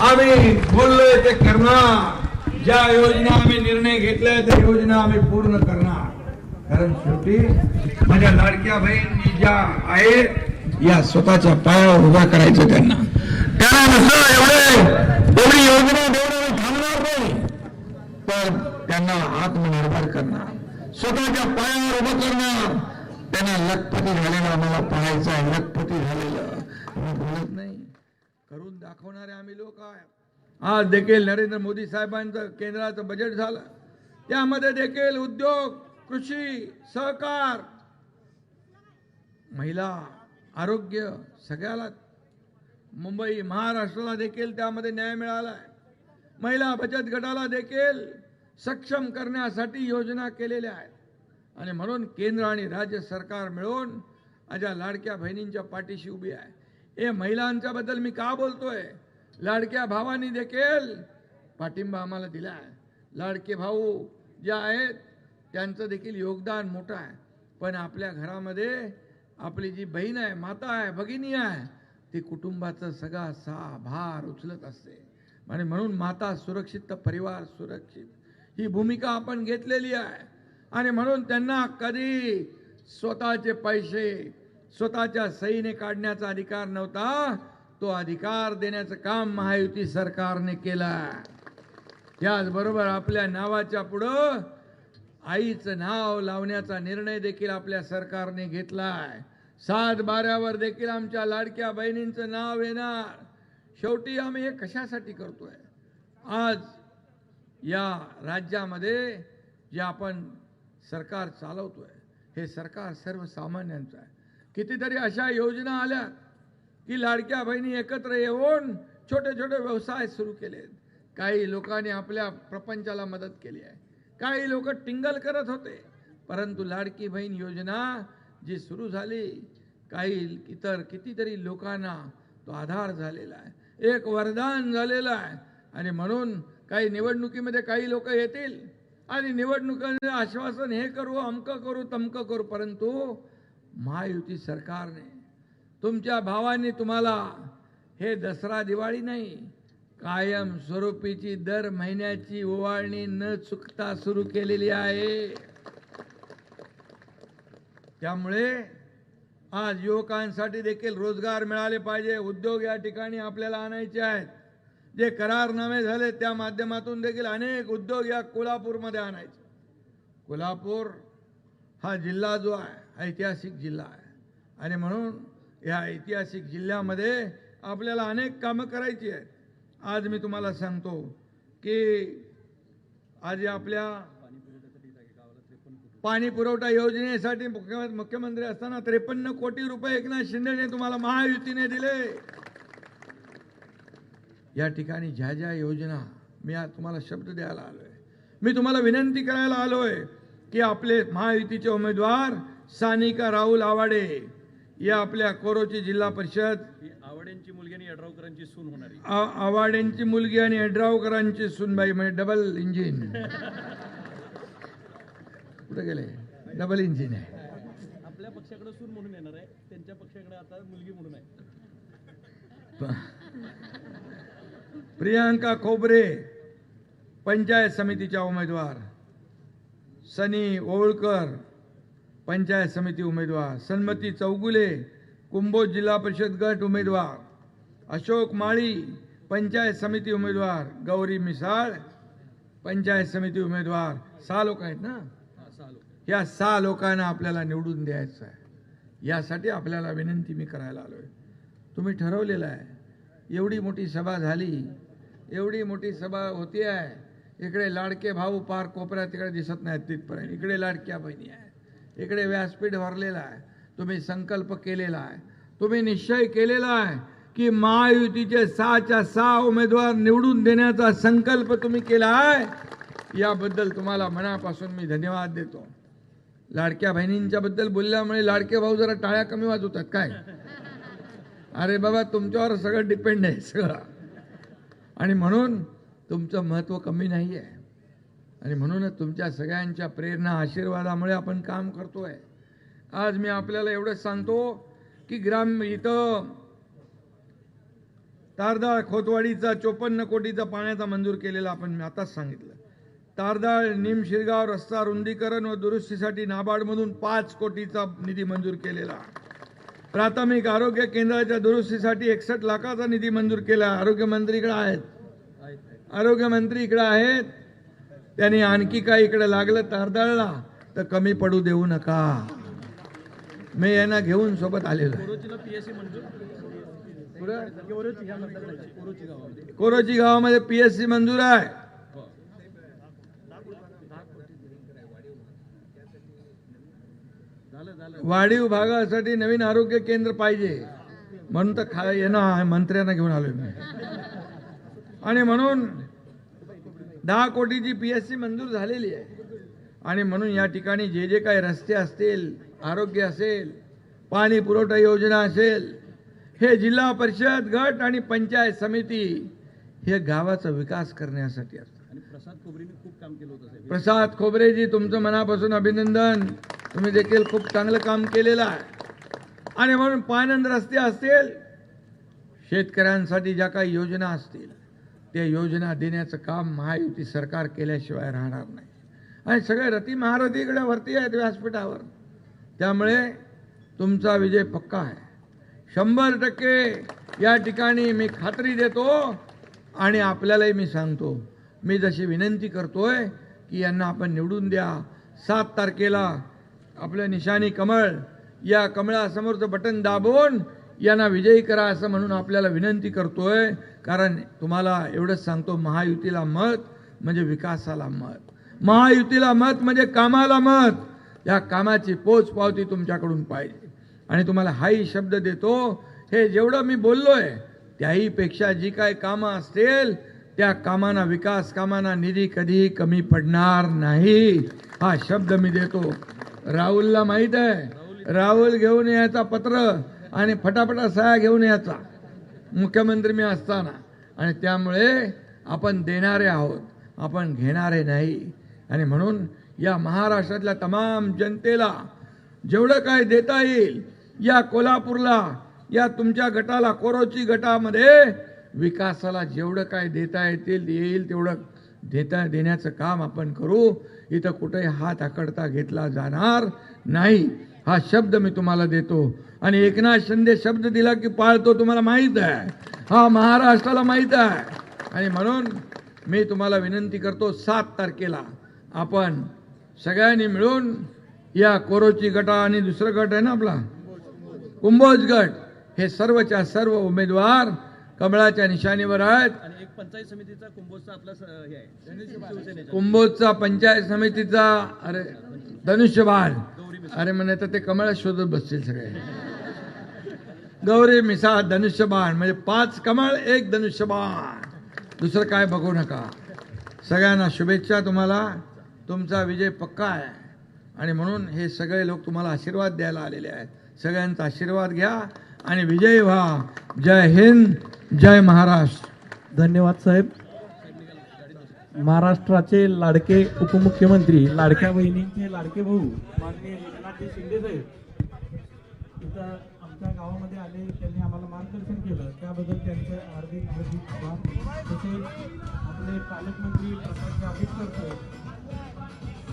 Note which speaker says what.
Speaker 1: आम्ही बोललोय ते करणार. ज्या योजना आम्ही निर्णय घेतलाय त्या योजना आम्ही पूर्ण करणार. कारण शेवटी माझ्या लाडक्या बहिणी ज्या आहेत या स्वतःच्या पायावर उभा करायचं त्यांना. त्यांना नसलं एवढे एवढी योजना देऊन थांबणार नाही. तर त्यांना आत्मनिर्भर करणार. स्वतःच्या पायावर उभं करणार. त्यांना लखपती झालेलं आम्हाला पाहायचं आहे. लखपती झालेलं. मी बोलत नाही. करून दाखवणारे आम्ही लोक आहे. आज देखील नरेंद्र मोदी साहेबांचं केंद्राचं बजेट झालं. त्यामध्ये देखील उद्योग कृषी सहकार महिला आरोग्य सगळ्याला मुंबई महाराष्ट्राला देखील त्यामध्ये न्याय मिळाला आहे. महिला बचत गटाला देखील सक्षम करण्यासाठी योजना केलेल्या आहेत. आणि म्हणून केंद्र आणि राज्य सरकार मिळून माझ्या लाडक्या बहिणींच्या पाठीशी उभी आहे. हे महिलांच्या बद्दल मी का बोलतोय? लाडक्या भावानी देखील पाठिंबा आम्हाला दिला आहे लाडके भाऊ जे आहेत त्यांचं देखील योगदान मोठं आहे. पण आपल्या घरामध्ये आपली जी बहीण आहे माता आहे भगिनी आहे ती कुटुंबाचं सगळा सा भार उचलत असते. आणि म्हणून माता सुरक्षित तर परिवार सुरक्षित. ही भूमिका आपण घेतलेली आहे. आणि म्हणून त्यांना कधी स्वतःचे पैसे स्वतःच्या सहीने काढण्याचा अधिकार नव्हता तो अधिकार देण्याचं काम महायुती सरकारने केलं त्याचबरोबर आपल्या नावाच्या पुढं आईचं नाव लावण्याचा निर्णय देखील आपल्या सरकारने घेतलाय. सात बाऱ्यावर देखील आमच्या लाडक्या बहिणींचं नाव येणार. शेवटी आम्ही हे कशासाठी करतोय? आज या राज्यामध्ये जे आपण सरकार चालवतोय हे सरकार सर्वसामान्यांचं आहे. कितीतरी अशा योजना आल्या की लाडक्या बहिणी एकत्र येऊन छोटे छोटे व्यवसाय सुरू केलेत काही लोकांनी आपल्या प्रपंचाला मदत केली आहे. काही लोक टिंगल करत होते. परंतु लाडकी बहीण योजना जी सुरू झाली काही इतर कितीतरी लोकांना तो आधार झालेला आहे. एक वरदान झालेलं आहे. आणि म्हणून काही निवडणुकीमध्ये काही लोक येतील. आणि निवडणुकीचं आश्वासन हे करू अमकं करू तमकं करू. परंतु महायुती सरकारने. तुमच्या भावांनी तुम्हाला हे दसरा दिवाळी नाही कायम स्वरूपीची दर महिन्याची ओवाळणी न चुकता सुरू केलेली आहे. त्यामुळे आज युवकांसाठी देखील रोजगार मिळाले पाहिजे. उद्योग या ठिकाणी आपल्याला आणायचे आहेत. जे करारनामे झाले त्या माध्यमातून देखील अनेक उद्योग या कोल्हापूरमध्ये आणायचे. कोल्हापूर हा जिल्हा जो आहे ऐतिहासिक जिल्हा आहे. आणि म्हणून या ऐतिहासिक जिल्ह्यामध्ये आपल्याला अनेक कामं करायची आहेत. आज मी तुम्हाला सांगतो की आज आपल्या पाणी पुरवठा योजनेसाठी मुख्य मुख्यमंत्री असताना त्रेपन्न कोटी रुपये एकनाथ शिंदेने तुम्हाला महायुतीने दिले. या ठिकाणी ज्या ज्या योजना मी आज तुम्हाला शब्द द्यायला आलोय मी तुम्हाला विनंती करायला आलोय की आपले महायुतीचे उमेदवार सानिका राहुल आवाडे या आपल्या कोरोची जिल्हा परिषद
Speaker 2: आवड्यांची मुलगी आणि यड्रावकरांची सून होणारी.
Speaker 1: आ- आवाडेंची मुलगी आणि यड्रावकरांची सुनबाई म्हणजे डबल इंजिन कुठे गेले? डबल इंजिन आहे.
Speaker 2: आपल्या पक्षाकडे सून म्हणून येणार आहे त्यांच्या पक्षाकडे आता मुलगी म्हणून आहे.
Speaker 1: प्रियांका खोबरे पंचायत समितीच्या उमेदवार. सनी ओळकर पंचायत समिती उमेदवार. सन्मती चौगुले कुंभोज जिल्हा परिषद गट उमेदवार. अशोक माळी पंचायत समिती उमेदवार. गौरी मिसाळ पंचायत समिती उमेदवार. सहा लोक आहेत ना? या सहा लोकांना आपल्याला निवडून द्यायचं आहे. यासाठी आपल्याला विनंती मी करायला आलो आहे तुम्ही ठरवलेलं आहे. एवढी मोठी सभा झाली एवढी मोठी सभा होती आहे इकडे लाडके भाऊ पार कोपऱ्यात तिकडे दिसत नाहीत तिथपर्यंत. इकडे लाडक्या बहिणी आहे इकडे व्यासपीठ भरलेलं आहे. तुम्ही संकल्प केलेला आहे. तुम्ही निश्चय केलेला आहे की महायुतीचे सहाच्या सहा उमेदवार निवडून देण्याचा संकल्प तुम्ही केला आहे. याबद्दल तुम्हाला मनापासून मी धन्यवाद देतो. लाडक्या बहिणींच्या बद्दल बोलल्यामुळे लाडके भाऊ जरा टाळ्या कमी वाजवतात. काय? अरे बाबा तुमच्यावर सगळं डिपेंड आहे सगळं. आणि म्हणून तुमचं महत्त्व कमी नाही आहे. आणि म्हणूनच तुमच्या सगळ्यांच्या प्रेरणा आशीर्वादामुळे आपण काम करतो आहे आज मी आपल्याला एवढंच सांगतो की ग्राम इथं तारदाळ खोतवाडीचा चोपन्न कोटीचा पाण्याचा मंजूर केलेला आपण मी आताच सांगितलं. तारदाळ निम शिरगाव रस्ता रुंदीकरण व दुरुस्तीसाठी नाबार्डमधून पाच कोटीचा निधी मंजूर केलेला. प्राथमिक आरोग्य केंद्राच्या दुरुस्तीसाठी एकसष्ट लाखाचा निधी मंजूर केला. आरोग्यमंत्रीकडे आहेत. आरोग्यमंत्री इकडे आहेत. त्यांनी आणखी काय इकडे लागलं तारदाळला तर कमी पडू देऊ नका. मी यांना घेऊन सोबत आलेलो?
Speaker 2: कोरोची गावामध्ये.
Speaker 1: पीएससी मंजूर आहे. वाढीव भागासाठी नवीन आरोग्य केंद्र पाहिजे. म्हणून तर खा येणं मंत्र्यांना घेऊन आलोय मी. आणि म्हणून दहा कोटीची पीएससी मंजूर झालेली आहे. आणि म्हणून या ठिकाणी जे जे काही रस्ते असतील आरोग्य असेल पाणी पुरवठा योजना असेल हे जिल्हा परिषद गट आणि पंचायत समिती हे गावाचा विकास करण्यासाठी असतात.
Speaker 2: आणि प्रसाद खोबरीने खूप काम केलं होतं साहेब.
Speaker 1: प्रसाद खोबरेजी तुमचं मनापासून अभिनंदन. तुम्ही देखील खूप चांगलं काम केलेलं आहे. आणि म्हणून पानंद रस्ते असतील शेतकऱ्यांसाठी ज्या काही योजना असतील त्या योजना देण्याचं काम महायुती सरकार केल्याशिवाय राहणार नाही. आणि सगळे रती महारथीकडे वरती आहेत व्यासपीठावर. त्यामुळे तुमचा विजय पक्का आहे. शंभर टक्के या ठिकाणी मी खात्री देतो आणि आपल्यालाही मी सांगतो. मी जशी विनंती करतोय की यांना आपण निवडून द्या. सात तारखेला आपलं निशाणी कमळ या कमळासमोरचं बटन दाबून यांना विजयी करा असं म्हणून आपल्याला विनंती करतोय. कारण तुम्हाला एवढंच सांगतो महायुतीला मत म्हणजे विकासाला मत. महायुतीला मत म्हणजे कामाला मत. या कामाची पोच पावती तुमच्याकडून पाहिजे. आणि तुम्हाला हाही शब्द देतो हे जेवढं मी बोललोय त्याही पेक्षा जी काय कामं असतील त्या कामांना विकास कामांना निधी कधीही कमी पडणार नाही. हा शब्द मी देतो. राहुलला माहीत आहे. राहुल घेऊन यायचा पत्र. आणि फटाफटा सह्या घेऊन यायचा. मुख्यमंत्री मी असताना. आणि त्यामुळे आपण देणारे आहोत. आपण घेणारे नाही. आणि म्हणून या महाराष्ट्रातल्या तमाम जनतेला जेवढं काय देता येईल या कोल्हापूरला या तुमच्या गटाला कोरोची गटामध्ये विकासाला जेवढं काय देता येतील येईल तेवढं देता देण्याचं काम आपण करू. इथं कुठेही हात आकडता घेतला जाणार नाही. हा शब्द मी तुम्हाला देतो. आणि एकनाथ शिंदे शब्द दिला की पाळतो तुम्हाला माहीत आहे. हा महाराष्ट्राला माहीत आहे. आणि म्हणून मी तुम्हाला विनंती करतो सात तारखेला आपण सगळ्यांनी मिळून या कोरोची गटा आणि दुसरं गट आहे ना आपला? कुंभोज गट. हे सर्वच्या सर्व उमेदवार कमळाच्या निशाणीवर आहेत.
Speaker 2: पंचायत समितीचा कुंभोजचा आपला
Speaker 1: कुंभोजचा पंचायत समितीचा अरे धनुष्यबाण. अरे म्हणे तर ते कमळ शोधत बसतील सगळे. गौरी मिसा धनुष्यबाण म्हणजे पाच कमळ एक धनुष्यबाण. दुसरं काय बघू नका. सगळ्यांना शुभेच्छा तुम्हाला. तुमचा विजय पक्का आहे. आणि म्हणून हे सगळे लोक तुम्हाला आशीर्वाद द्यायला आलेले आहेत. सगळ्यांचा आशीर्वाद घ्या आणि विजयी व्हा. जय हिंद जय महाराष्ट्र.
Speaker 3: धन्यवाद साहेब. महाराष्ट्राचे लाडके उपमुख्यमंत्री लाडक्या बहिणींचे लाडके भाऊ माननीय एकनाथजी शिंदे साहेब. इथं आमच्या गावामध्ये आले त्यांनी आम्हाला मार्गदर्शन केलं. त्याबद्दल त्यांचे हार्दिक हार्दिक आभार. तसेच आपले पालकमंत्री प्रकाश जावडेकर साहेब.